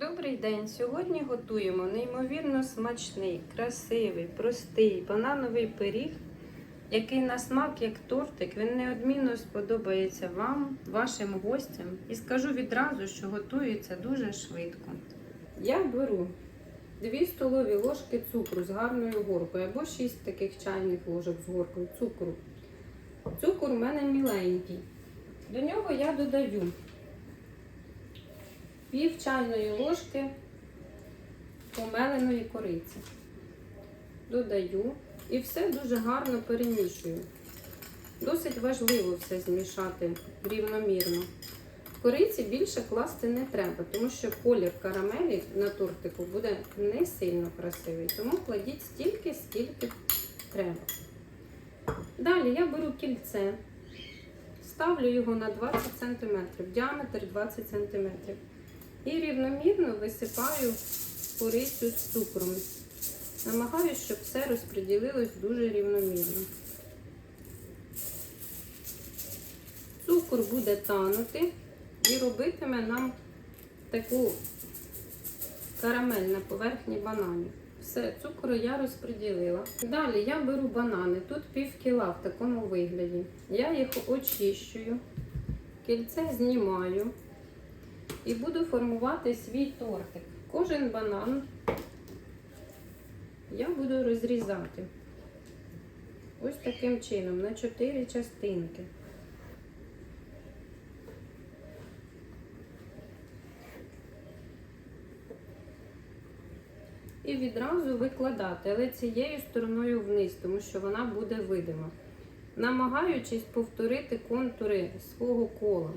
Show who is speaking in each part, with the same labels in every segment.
Speaker 1: Добрий день! Сьогодні готуємо неймовірно смачний, красивий, простий банановий пиріг, який на смак як тортик. Він неодмінно сподобається вам, вашим гостям. І скажу відразу, що готується дуже швидко. Я беру 2 столові ложки цукру з гарною горкою або 6 таких чайних ложок з горкою цукру. Цукор у мене міленький. До нього я додаю пів чайної ложки помеленої кориці. Додаю і все дуже гарно перемішую. Досить важливо все змішати рівномірно. Кориці більше класти не треба, тому що колір карамелі на тортику буде не сильно красивий, тому кладіть стільки, скільки треба. Далі я беру кільце, ставлю його на 20 см, діаметр 20 см. І рівномірно висипаю корицю з цукром. Намагаюся, щоб все розподілилось дуже рівномірно. Цукор буде танути і робитиме нам таку карамель на поверхні бананів. Все, цукру я розподілила. Далі я беру банани, тут пів кіла в такому вигляді. Я їх очищую, кільце знімаю і буду формувати свій тортик. Кожен банан я буду розрізати ось таким чином на 4 частинки. І відразу викладати, але цією стороною вниз, тому що вона буде видима. Намагаючись повторити контури свого кола.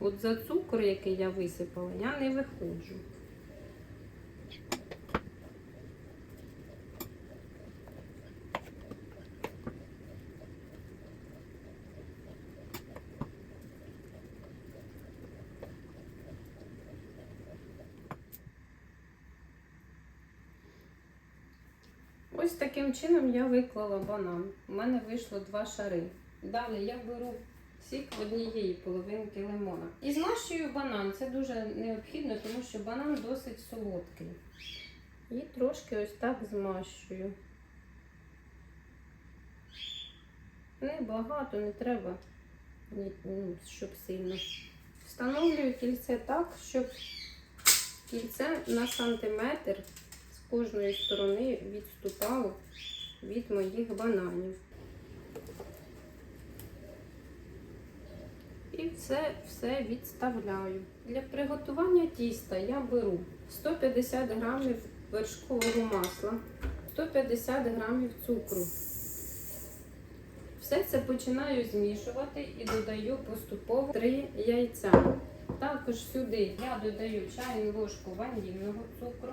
Speaker 1: От за цукор, який я висипала, я не виходжу. Ось таким чином я виклала банан. У мене вийшло два шари. Далі я беру сік однієї половинки лимона. І змащую банан. Це дуже необхідно, тому що банан досить солодкий. І трошки ось так змащую. Небагато, не треба, ну, щоб сильно. Встановлюю кільце так, щоб кільце на сантиметр з кожної сторони відступало від моїх бананів. І це все відставляю. Для приготування тіста я беру 150 грамів вершкового масла, 150 грамів цукру. Все це починаю змішувати і додаю поступово 3 яйця. Також сюди я додаю чайну ложку ванільного цукру,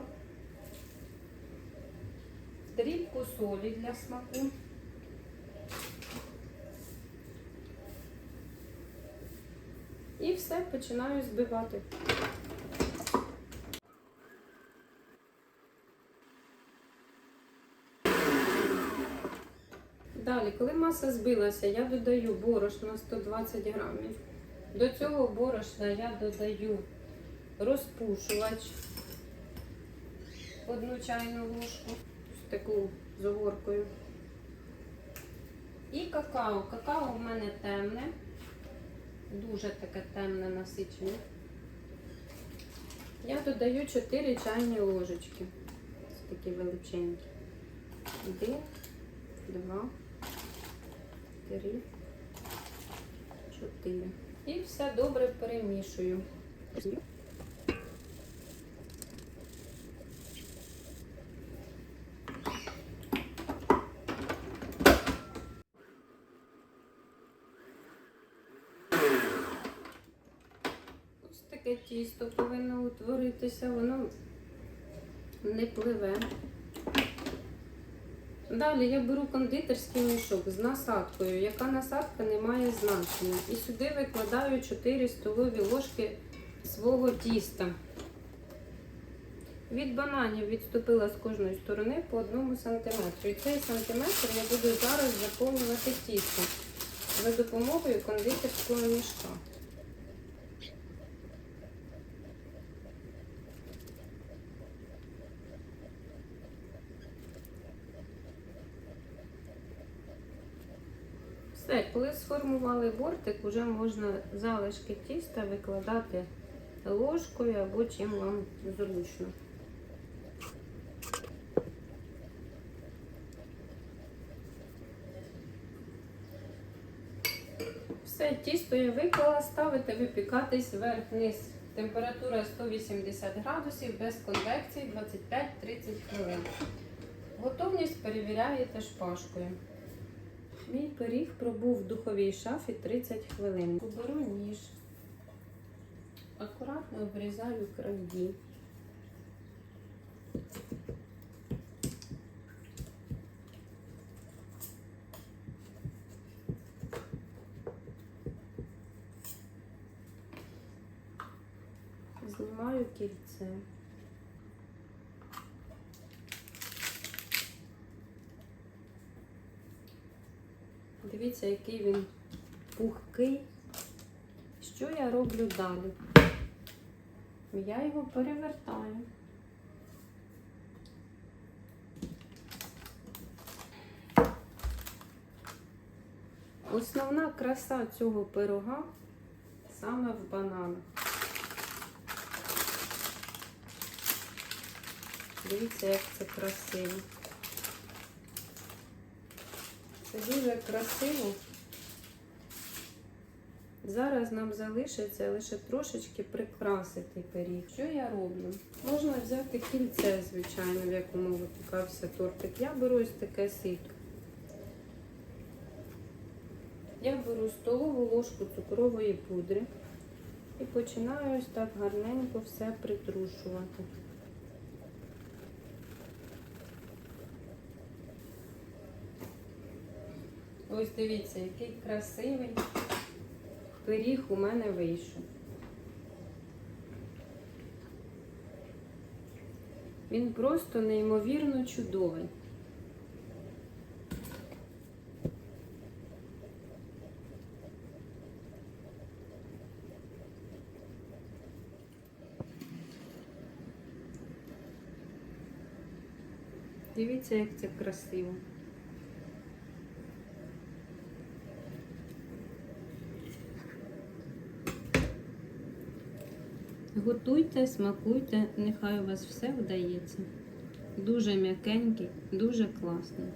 Speaker 1: дрібку солі для смаку. І все починаю збивати. Далі, коли маса збилася, я додаю борошно 120 грамів. До цього борошна я додаю розпушувач одну чайну ложку, ось таку з огоркою. І какао. Какао в мене темне. Дуже таке темне насичене. Я додаю 4 чайні ложечки. Ось такі величенькі. Один, два, три, чотири. І все добре перемішую. Ось таке тісто повинно утворитися, воно не пливе. Далі я беру кондитерський мішок з насадкою, яка насадка не має значення. І сюди викладаю 4 столові ложки свого тіста. Від бананів відступила з кожної сторони по 1 см. І цей сантиметр я буду зараз заповнювати тістом за допомогою кондитерського мішка. Все, коли сформували бортик, вже можна залишки тіста викладати ложкою або чим вам зручно. Все, тісто я виклала, ставите випікатись вверх-вниз. Температура 180 градусів без конвекції 25-30 хвилин. Готовність перевіряєте шпажкою. Мій пиріг пробув в духовій шафі 30 хвилин. Беру ніж. Акуратно обрізаю краї. Знімаю кільце. Дивіться, який він пухкий. Що я роблю далі? Я його перевертаю. Основна краса цього пирога саме в бананах. Дивіться, як це красиво. Це дуже красиво. Зараз нам залишиться лише трошечки прикрасити пиріг. Що я роблю? Можна взяти кільце, звичайно, в якому випікався тортик. Я беру ось таке сито. Я беру столову ложку цукрової пудри і починаю ось так гарненько все притрушувати. Ось дивіться, який красивий пиріг у мене вийшов. Він просто неймовірно чудовий. Дивіться, як це красиво. Готуйте, смакуйте, нехай у вас все вдається. Дуже м'якенький, дуже класний.